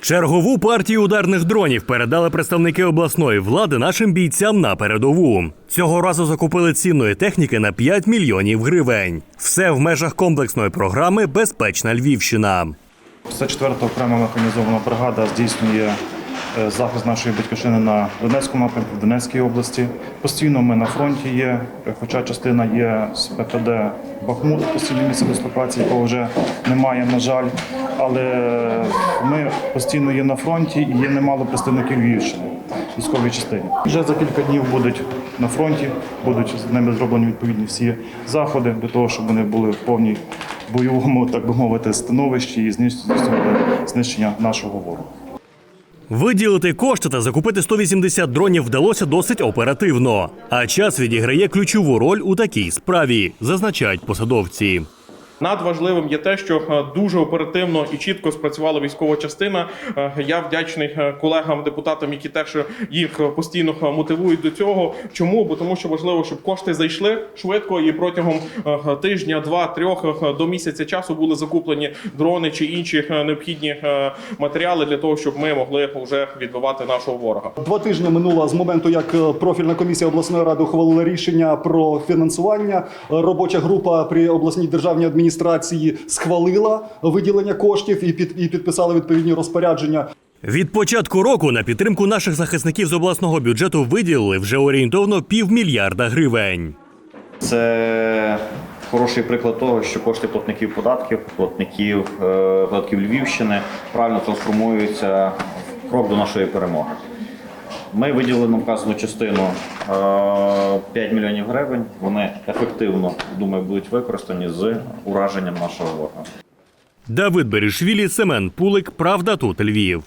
Чергову партію ударних дронів передали представники обласної влади нашим бійцям на передову. Цього разу закупили цінної техніки на 5 мільйонів гривень. Все в межах комплексної програми Безпечна Львівщина. 54-та окрема механізована бригада здійснює захист нашої батьківщини на Донецькому напрямку, в Донецькій області. Постійно ми на фронті є, е, хоча частина є з ППД Бахмут, постійне місце дислокації, якого вже немає, на жаль. Але ми постійно є на фронті і є немало представників Львівщини, військової частини. Вже за кілька днів будуть на фронті, будуть з ними зроблені відповідні всі заходи для того, щоб вони були в повній бойовому, так би мовити, становищі і знищення нашого ворога. Виділити кошти та закупити 180 дронів вдалося досить оперативно. А час відіграє ключову роль у такій справі, зазначають посадовці. Надважливим є те, що е, дуже оперативно і чітко спрацювала військова частина. Е, Я вдячний е, колегам депутатам, які теж їх постійно мотивують до цього. Чому? Бо тому, що важливо, щоб кошти зайшли швидко і протягом тижня, два, трьох е, до місяця часу були закуплені дрони чи інші необхідні матеріали для того, щоб ми могли вже відбивати нашого ворога. Два тижні минуло з моменту, як профільна комісія обласної ради ухвалила рішення про фінансування. Робоча група при обласній державній адміністрації схвалила виділення коштів і під і підписала відповідні розпорядження. Від початку року на підтримку наших захисників з обласного бюджету виділили вже орієнтовно півмільярда гривень. Це хороший приклад того, що кошти платників податків, платників е, податків Львівщини правильно трансформуються в крок до нашої перемоги. Ми виділили на вказану частину е, 5 мільйонів гривень. Вони ефективно, думаю, будуть використані з ураженням нашого ворога. Давид Берішвілі, Семен Пулик, Правда тут Львів.